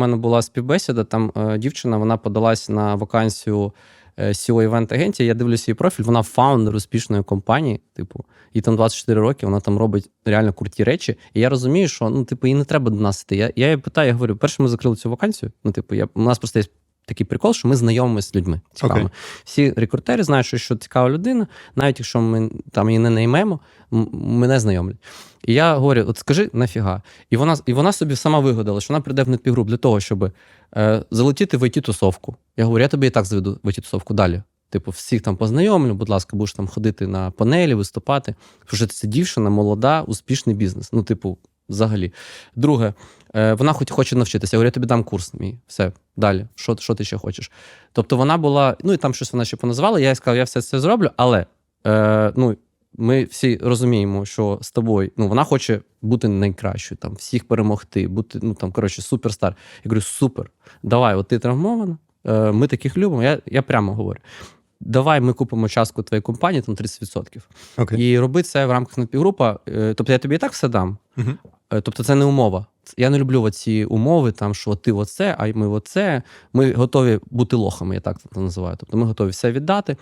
У мене була співбесіда, там е, дівчина вона подалась на вакансію е, SEO івент агенті. Я дивлюся її профіль, вона фаундер успішної компанії. Типу, їй там 24 роки, вона там робить реально круті речі. І я розумію, що ну, типу, їй не треба до нас іти. Я, я її питаю, я говорю, перше ми закрили цю вакансію. Ну, типу, я, у нас просто є такий прикол, що ми знайомимося з людьми. Цікавими. Окей. Всі рекрутери знають, що, що цікава людина, навіть якщо ми там її не наймемо, мене знайомлять. І я говорю: от скажи нафіга. І вона, і вона собі сама вигадала, що вона прийде в Netpігруп для того, щоб е, залетіти в IT-тусовку. Я говорю, я тобі і так заведу в IT-тусовку далі. Типу, всіх там познайомлю, будь ласка, будеш там ходити на панелі, виступати. Тому що це дівчина, молода, успішний бізнес. Ну, типу, взагалі. Друге, е, вона хоч хоче навчитися. Я говорю, я тобі дам курс мій. Все, далі. Що, що ти ще хочеш? Тобто вона була, ну і там щось вона ще поназвала. Я їй сказав, я все це зроблю, але е, ну, ми всі розуміємо, що з тобою ну, вона хоче бути найкращою, там, всіх перемогти, бути, ну там, коротше, суперстар. Я говорю, супер, давай, от ти травмована, е, ми таких любимо. Я, я прямо говорю. Давай ми купимо частку твоєї компанії, там 30%. Окей. І роби це в рамках напівгрупа. Е, Тобто я тобі і так все дам. Мгм. Е, Тобто це не умова. Я не люблю ці умови, там, що ти оце, а ми оце. Ми готові бути лохами, я так це називаю. Тобто ми готові все віддати.